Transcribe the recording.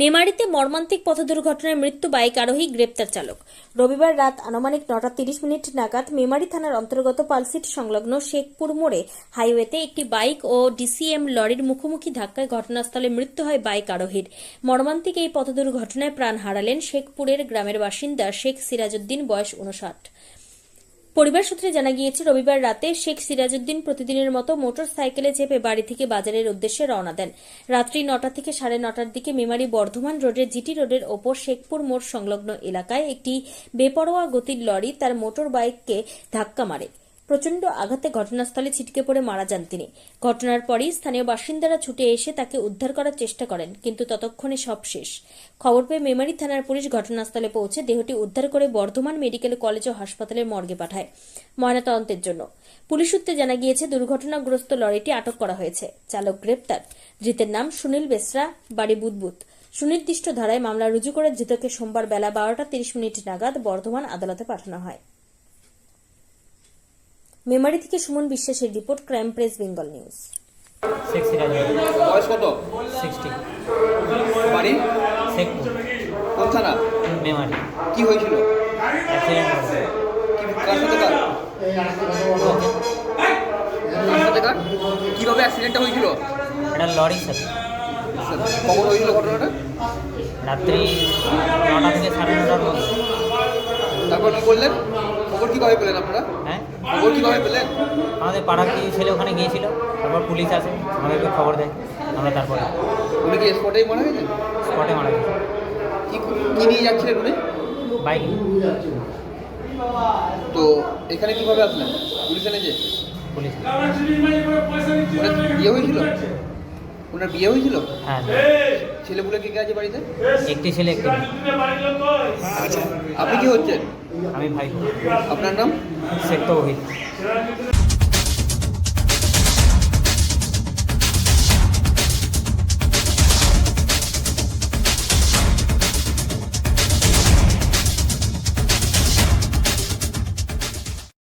মেমারিতে মর্মান্তিক পথ দুর্ঘটনায় মৃত্যু বাইক আরোহী গ্রেপ্তার চালক। রবিবার রাত আনুমানিক নটা তিরিশ মিনিট নাগাদ মেমারি থানার অন্তর্গত পালসিট সংলগ্ন শেখপুর মোড়ে হাইওয়েতে একটি বাইক ও ডিসিএম লরির মুখোমুখি ধাক্কায় ঘটনাস্থলে মৃত্যু হয় বাইক আরোহীর। মর্মান্তিক এই পথ দুর্ঘটনায় প্রাণ হারালেন শেখপুরের গ্রামের বাসিন্দা শেখ সিরাজউদ্দিন, বয়স উনষাট পরিবার সূত্রে জানা গিয়েছে, রবিবার রাতে শেখ সিরাজউদ্দিন প্রতিদিনের মতো মোটর সাইকেলে চেপে বাড়ি থেকে বাজারের উদ্দেশ্যে রওনা দেন। রাত্রি নটা থেকে সাড়ে নটার দিকে মেমারি বর্ধমান রোডের জিটি রোডের ওপর শেখপুর মোড় সংলগ্ন এলাকায় একটি বেপরোয়া গতির লরি তার মোটর বাইককে ধাক্কা মারে। প্রচণ্ড আঘাতে ঘটনাস্থলে ছিটকে পড়ে মারা যান তিনি। ঘটনার পরই স্থানীয় বাসিন্দারা ছুটে এসে তাকে উদ্ধার করার চেষ্টা করেন, কিন্তু ততক্ষণে সব শেষ। খবর পেয়ে মেমারি থানার পুলিশ ঘটনাস্থলে পৌঁছে দেহটি উদ্ধার করে বর্ধমান মেডিকেল কলেজ ও হাসপাতালের মর্গে পাঠায় ময়নাতদন্তের জন্য। পুলিশ সূত্রে জানা গিয়েছে, দুর্ঘটনাগ্রস্ত লরিটি আটক করা হয়েছে। চালক গ্রেপ্তার। ধৃতের নাম সুনীল বেসরা, বাড়ি বুদবুদ। সুনির্দিষ্ট ধারায় মামলা রুজু করে ধৃতকে সোমবার বেলা বারোটা তিরিশ মিনিট নাগাদ বর্ধমান আদালতে পাঠানো হয়। মেমারি থেকে সুমন বিশ্বাসের report crime press Bengal news. বয়স কত? সিক্সটি। বাড়ি? শেখপুর। কোন থানা? মেমারি। কি হয়েছিল? কার সাথে কার? কার সাথে কার? কীভাবে অ্যাক্সিডেন্টটা হয়েছিল? এটা লরির সাথে কখন হয়েছিল ঘটনাটা? রাত্রি নটা থেকে সাড়ে নটার মধ্যে। তারপর কি করলেন খবর কীভাবে পেলেন আপনারা? খবর কীভাবে পেলেন? আমাদের পাড়ার কিছু ছেলে ওখানে গিয়েছিল তারপর পুলিশ আসে আমাদেরকে খবর দেয় আমরা তারপরে উনি কি স্পটেই মারা গেছেন? স্পটে মারা গেছি। কি কি নিয়ে যাচ্ছিলেন উনি? বাইক। তো এখানে কীভাবে আসলেন? পুলিশ এনেছে? পুলিশ। বিয়ে হয়েছিল? ওনার বিয়ে হয়েছিল? হ্যাঁ। কে কে আছে বাড়িতে? একটি ছেলে একটি মেয়ে। আপনি কি হচ্ছেন? আমি ভাই। আপনার নাম? শেখ তৌহিদ